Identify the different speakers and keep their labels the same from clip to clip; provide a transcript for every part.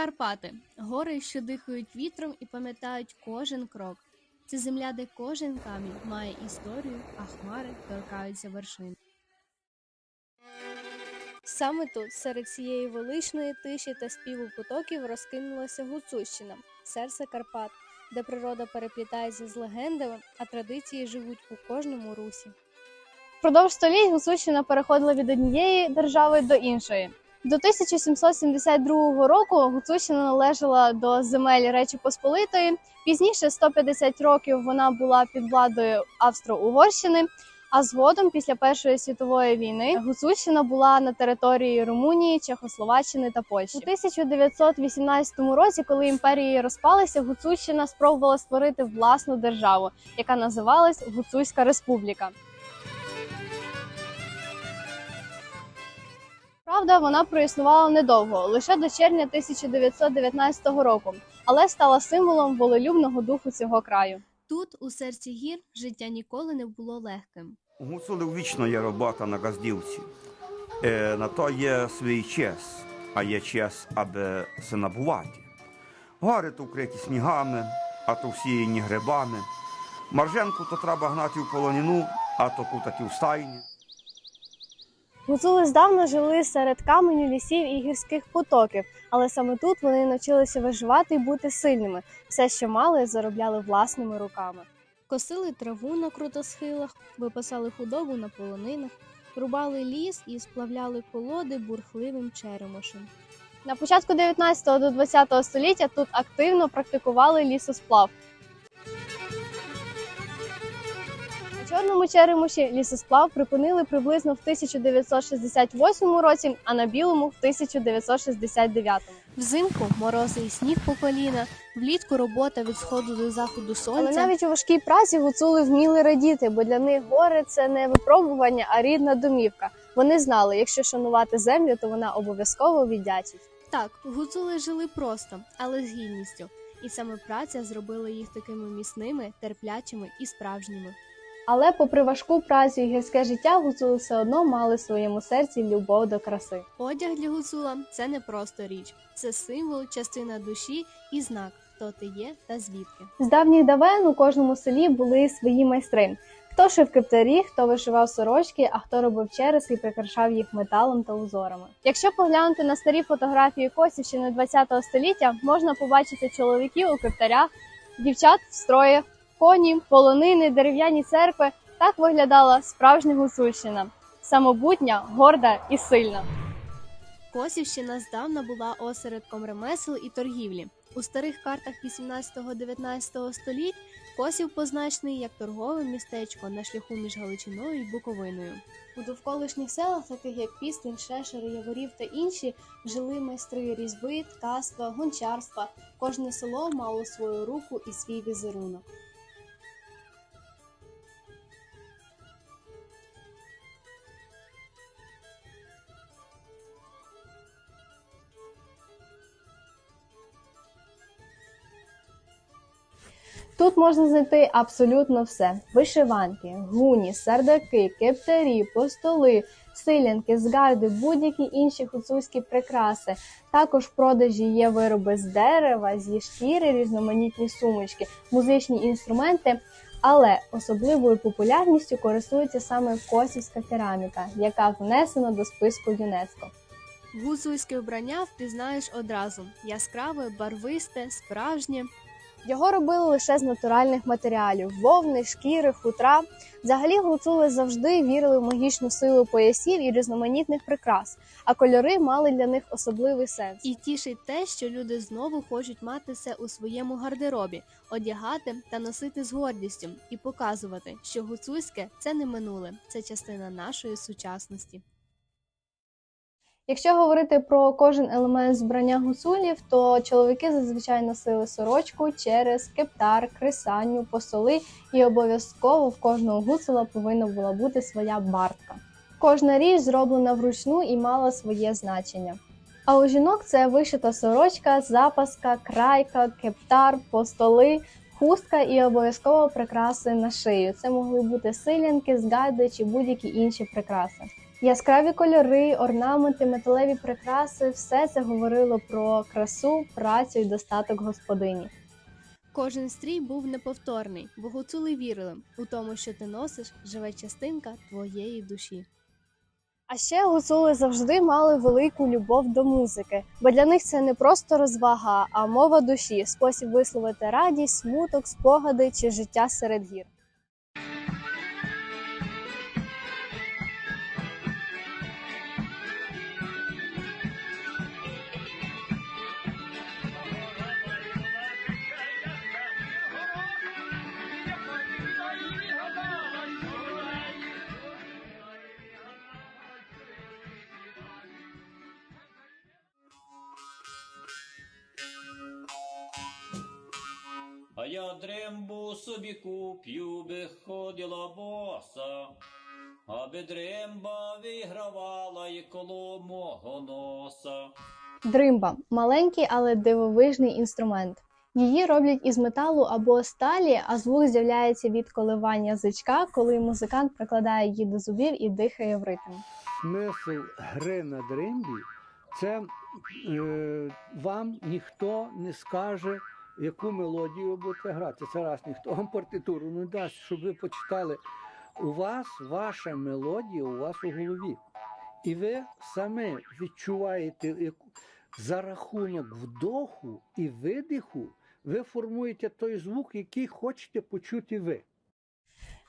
Speaker 1: Карпати гори, що дихають вітром і пам'ятають кожен крок. Це земля, де кожен камінь має історію, а хмари торкаються вершин. Саме тут, серед цієї величної тиші та співу потоків, розкинулася Гуцульщина, серце Карпат, де природа переплітається з легендами, а традиції живуть у кожному русі.
Speaker 2: Впродовж століть Гуцульщина переходила від однієї держави до іншої. До 1772 року Гуцульщина належала до земель Речі Посполитої. Пізніше 150 років вона була під владою Австро-Угорщини. А згодом, після Першої світової війни, Гуцульщина була на території Румунії, Чехословаччини та Польщі. У 1918 році, коли імперії розпалися, Гуцульщина спробувала створити власну державу, яка називалась Гуцульська Республіка. Правда, вона проіснувала недовго, лише до червня 1919 року, але стала символом волелюбного духу цього краю.
Speaker 1: Тут, у серці гір, життя ніколи не було легким.
Speaker 3: У гуцулів вічно є робота на газдівці. Е, на то є свій час, а є час, аби се набувати. Гори то вкриті снігами, а то всіяні грибами. Марженку то треба гнати в полоніну, а то кутати в стайні.
Speaker 2: Гуцули здавна жили серед каменю, лісів і гірських потоків, але саме тут вони навчилися виживати і бути сильними. Все, що мали, заробляли власними руками.
Speaker 1: Косили траву на крутосхилах, випасали худобу на полонинах, рубали ліс і сплавляли колоди бурхливим черемошем.
Speaker 2: На початку 19 до 20 століття тут активно практикували лісосплав. Чорному черемоші лісосплав припинили приблизно в 1968 році, а на білому в 1969.
Speaker 1: Взимку морози і сніг по коліна, влітку робота від сходу до заходу сонця.
Speaker 2: Але навіть у важкій праці гуцули вміли радіти, бо для них гори це не випробування, а рідна домівка. Вони знали, якщо шанувати землю, то вона обов'язково віддячить.
Speaker 1: Так, гуцули жили просто, але з гідністю. І саме праця зробила їх такими міцними, терплячими і справжніми.
Speaker 2: Але, попри важку працю і гірське життя, гуцули все одно мали в своєму серці любов до краси.
Speaker 1: Одяг для гуцула це не просто річ, це символ, частина душі і знак, хто ти є та звідки.
Speaker 2: З давніх давен у кожному селі були свої майстри. Хто шив кептарі, хто вишивав сорочки, а хто робив череси і прикрашав їх металом та узорами. Якщо поглянути на старі фотографії Косівщини ХХ століття, можна побачити чоловіків у кептарях, дівчат в строях, коні, полонини, дерев'яні церкви. Так виглядала справжня гуцульщина, самобутня, горда і сильна.
Speaker 1: Косівщина здавна була осередком ремесел і торгівлі. У старих картах 18-19 століть Косів позначений як торгове містечко на шляху між Галичиною і Буковиною. У довколишніх селах, таких як Пістин, Шешер, Яворів та інші, жили майстри різьби, ткацтва, гончарства. Кожне село мало свою руку і свій візерунок.
Speaker 2: Тут можна знайти абсолютно все: вишиванки, гуні, сардаки, кептарі, постоли, силянки, згарди, будь-які інші гуцульські прикраси. Також в продажі є вироби з дерева, зі шкіри, різноманітні сумочки, музичні інструменти. Але особливою популярністю користується саме косівська кераміка, яка внесена до списку ЮНЕСКО.
Speaker 1: Гуцульське вбрання впізнаєш одразу: яскраве, барвисте, справжнє.
Speaker 2: Його робили лише з натуральних матеріалів: вовни, шкіри, хутра. Взагалі гуцули завжди вірили в магічну силу поясів і різноманітних прикрас, а кольори мали для них особливий сенс.
Speaker 1: І тішить те, що люди знову хочуть мати це у своєму гардеробі, одягати та носити з гордістю і показувати, що гуцульське це не минуле, це частина нашої сучасності.
Speaker 2: Якщо говорити про кожен елемент збрання гуцулів, то чоловіки зазвичай носили сорочку, через, кептар, крисанню, посоли, і обов'язково в кожного гуцула повинна була бути своя бартка. Кожна річ зроблена вручну і мала своє значення. А у жінок це вишита сорочка, запаска, крайка, кептар, постоли, хустка і обов'язково прикраси на шию. Це могли бути силянки, згади чи будь-які інші прикраси. Яскраві кольори, орнаменти, металеві прикраси все це говорило про красу, працю і достаток господині.
Speaker 1: Кожен стрій був неповторний, бо гуцули вірили у тому, що ти носиш, живе частинка твоєї душі.
Speaker 2: А ще гуцули завжди мали велику любов до музики, бо для них це не просто розвага, а мова душі, спосіб висловити радість, смуток, спогади чи життя серед гір.
Speaker 4: Я дрембу собі куп'ю, би ходила боса, аби дремба вигравала і коло мого носа.
Speaker 2: Дримба маленький, але дивовижний інструмент. Її роблять із металу або сталі, а звук з'являється від коливання язичка, коли музикант прикладає її до зубів і дихає в ритм.
Speaker 5: смисл гри на дримбі це е, вам ніхто не скаже, яку мелодію будете грати. Це раз ніхто вам партитуру не дасть, щоб ви почитали. У вас ваша мелодія у вас у голові. І ви самі відчуваєте за рахунок вдоху і видиху, ви формуєте той звук, який хочете почути ви.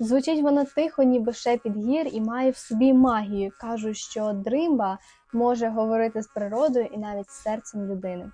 Speaker 2: Звучить воно тихо, ніби шепіт гір, і має в собі магію. Кажуть, що дримба може говорити з природою і навіть з серцем людини.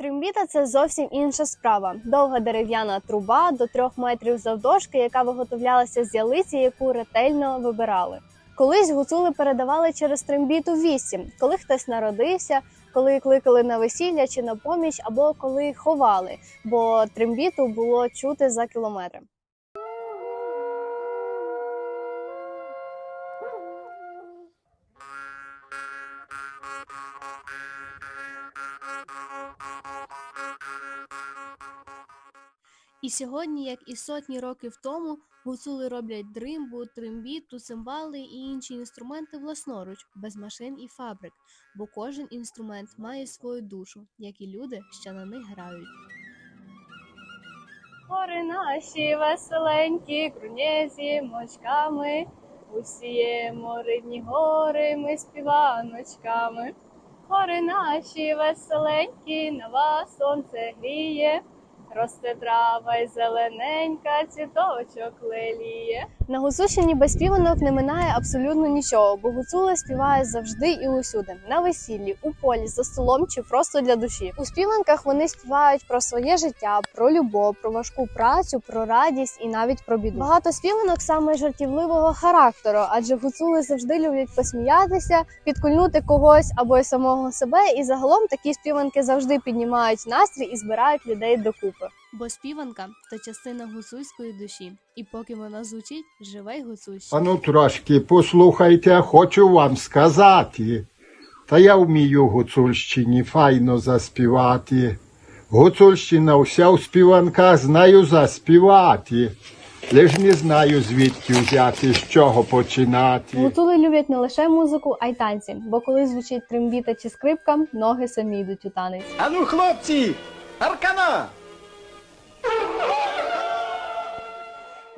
Speaker 2: Трембіта це зовсім інша справа. Довга дерев'яна труба до трьох метрів завдовжки, яка виготовлялася з ялиці, яку ретельно вибирали. Колись гуцули передавали через трембіту вісім, коли хтось народився, коли кликали на весілля чи на поміч, або коли ховали, бо трембіту було чути за кілометри.
Speaker 1: І сьогодні, як і сотні років тому, гуцули роблять дримбу, трембіту, цимбали і інші інструменти власноруч, без машин і фабрик, бо кожен інструмент має свою душу, як і люди, що на них грають.
Speaker 2: Гори наші веселенькі, крунєзі мочками, усіємо рідні гори ми співаночками. Гори наші веселенькі, на вас сонце гріє, росте трава й зелененька, цвіточок леліє. На Гуцульщині без співанок не минає абсолютно нічого, бо гуцули співають завжди і усюди, на весіллі, у полі, за столом чи просто для душі. У співанках вони співають про своє життя, про любов, про важку працю, про радість і навіть про біду. Багато співанок саме жартівливого характеру, адже гуцули завжди люблять посміятися, підкульнути когось або й самого себе. І загалом такі співанки завжди піднімають настрій і збирають людей докупи.
Speaker 1: Бо співанка то частина гуцульської душі, і поки вона звучить, живе й гуцульщина.
Speaker 6: Ану трошки послухайте, хочу вам сказати. Та я вмію гуцульщині файно заспівати. Гуцульщина вся у співанках знаю заспівати. Лиш не знаю звідки взяти, з чого починати.
Speaker 2: Гуцули люблять не лише музику, а й танці. Бо коли звучить трембіта чи скрипка, ноги самі йдуть у танець.
Speaker 7: Ану, хлопці, аркана!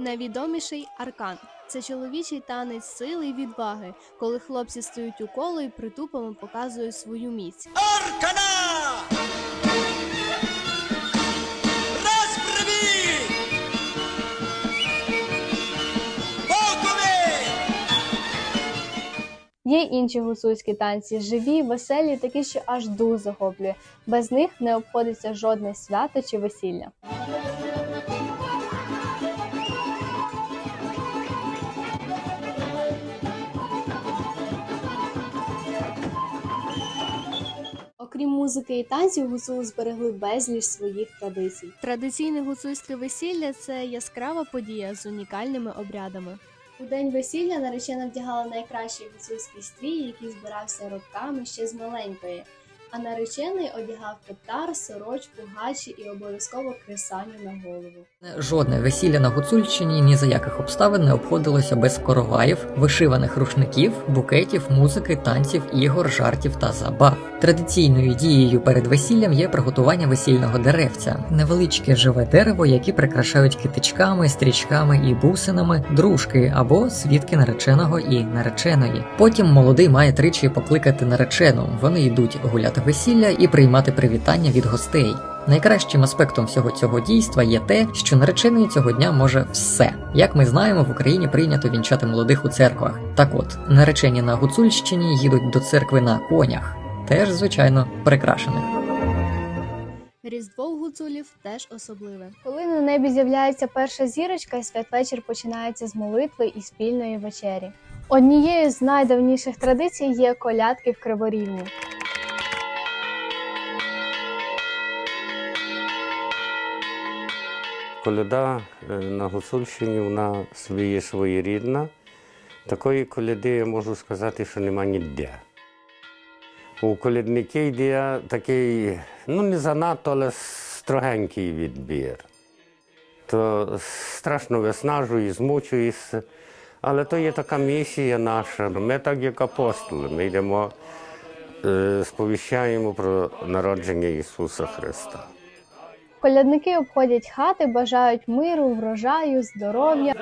Speaker 1: Найвідоміший аркан це чоловічий танець сили й відваги, коли хлопці стають у коло і притупами показують свою міць.
Speaker 7: Аркана!
Speaker 2: Є інші гуцульські танці, живі, веселі, такі, що аж дух захоплює. Без них не обходиться жодне свято чи весілля.
Speaker 1: Окрім музики і танців, гуцули зберегли безліч своїх традицій. Традиційне гуцульське весілля це яскрава подія з унікальними обрядами. У день весілля наречена вдягала найкращий гуцульський стрій, який збирався роками ще з маленької. А наречений одягав кептар, сорочку, гачі і обов'язково кресаню на голову.
Speaker 8: Жодне весілля на Гуцульщині ні за яких обставин не обходилося без короваїв, вишиваних рушників, букетів, музики, танців, ігор, жартів та забав. Традиційною дією перед весіллям є приготування весільного деревця, невеличке живе дерево, яке прикрашають китичками, стрічками і бусинами, дружки або свідки нареченого і нареченої. Потім молодий має тричі покликати наречену. Вони йдуть гуляти весілля і приймати привітання від гостей. Найкращим аспектом всього цього дійства є те, що наречений цього дня може все. Як ми знаємо, в Україні прийнято вінчати молодих у церквах. Так от, наречені на Гуцульщині їдуть до церкви на конях, теж звичайно прикрашених.
Speaker 1: Різдво у гуцулів теж особливе.
Speaker 2: Коли на небі з'являється перша зірочка, святвечір починається з молитви і спільної вечері. Однією з найдавніших традицій є колядки в Криворівні.
Speaker 9: Коляда е, на Гуцульщині вона своє своєрідна. Такої коляди я можу сказати, що нема ніде. У колядників є такий, ну не занадто, але строгенький відбір. То страшно виснажує, змучуєшся. Але то є така місія наша. Ми так як апостоли. Ми йдемо, е, сповіщаємо про народження Ісуса Христа.
Speaker 2: Колядники обходять хати, бажають миру, врожаю, здоров'я.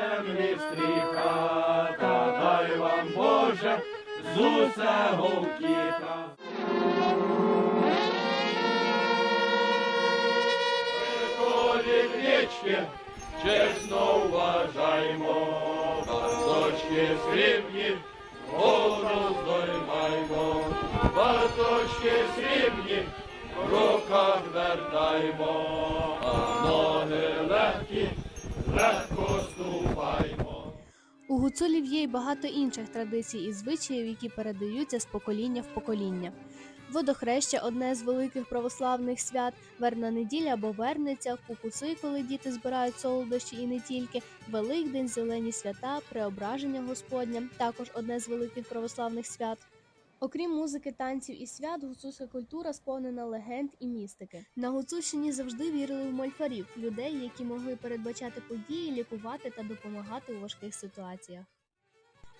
Speaker 7: Чесно вважаймо, барточки срібні, гору здоймаймо, барточки срібні, в руках вертаймо, а ноги легкі, легко ступаймо.
Speaker 1: У гуцулів є й багато інших традицій і звичаїв, які передаються з покоління в покоління. Водохреща одне з великих православних свят, верна неділя або верниця, кукуци, коли діти збирають солодощі і не тільки, Великдень, зелені свята, преображення Господня, також одне з великих православних свят. Окрім музики, танців і свят, гуцульська культура сповнена легенд і містики. На Гуцульщині завжди вірили в мольфарів, людей, які могли передбачати події, лікувати та допомагати у важких ситуаціях.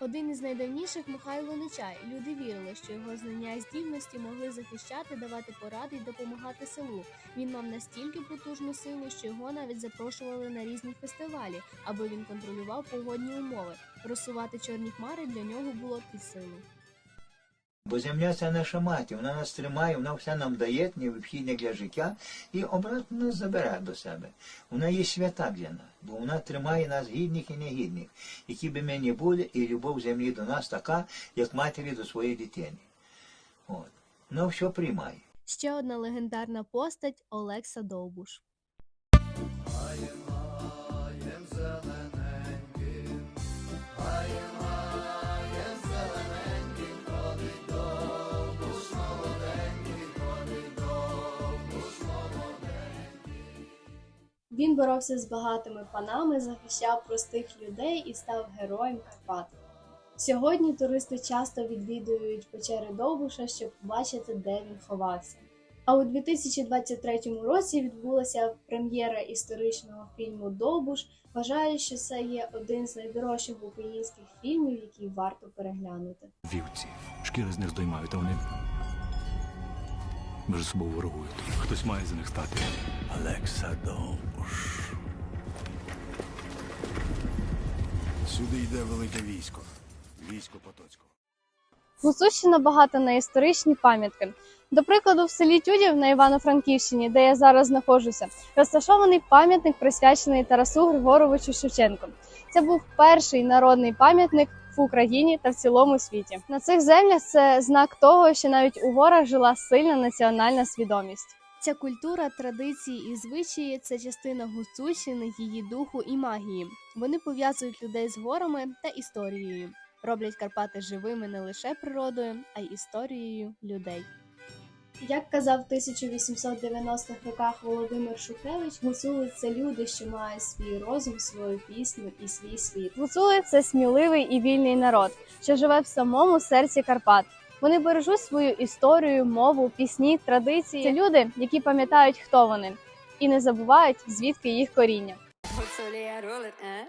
Speaker 1: Один із найдавніших Михайло Нечай. Люди вірили, що його знання і здібності могли захищати, давати поради і допомагати селу. Він мав настільки потужну силу, що його навіть запрошували на різні фестивалі, аби він контролював погодні умови. Розсувати чорні хмари для нього було під силу.
Speaker 10: Бо земля це наша мати, вона нас тримає, вона все нам дає, необхідне для життя, і обратно нас забере до себе. Вона є свята для нас, бо вона тримає нас гідних і негідних, які би ми не були, і любов землі до нас така, як матері до своєї дитини. От. Вона все приймає.
Speaker 1: Ще одна легендарна постать Олекса Довбуш. Він боровся з багатими панами, захищав простих людей і став героєм Карпат. Сьогодні туристи часто відвідують печери Довбуша, щоб побачити, де він ховався. А у 2023 році відбулася прем'єра історичного фільму Довбуш. Вважаю, що це є один з найдорожчих українських фільмів, який варто переглянути.
Speaker 11: Вівці. Шкіри з них здоймають, а вони між собою ворогують. Хтось має за них стати. Олекса Довбуш. Сюди йде велике військо. Військо Потоцького.
Speaker 2: Гуцульщина багата на історичні пам'ятки. До прикладу, в селі Тюдів на Івано-Франківщині, де я зараз знаходжуся, розташований пам'ятник, присвячений Тарасу Григоровичу Шевченку. Це був перший народний пам'ятник в Україні та в цілому світі. На цих землях це знак того, що навіть у горах жила сильна національна свідомість.
Speaker 1: Ця культура, традиції і звичаї це частина гуцульщини, її духу і магії. Вони пов'язують людей з горами та історією, роблять Карпати живими не лише природою, а й історією людей. Як казав в 1890-х роках Володимир Шухевич, гуцули це люди, що мають свій розум, свою пісню і свій світ.
Speaker 2: Гуцули це сміливий і вільний народ, що живе в самому серці Карпат. Вони бережуть свою історію, мову, пісні, традиції. Це люди, які пам'ятають, хто вони, і не забувають, звідки їх коріння.
Speaker 12: Гуцулія рулить, е?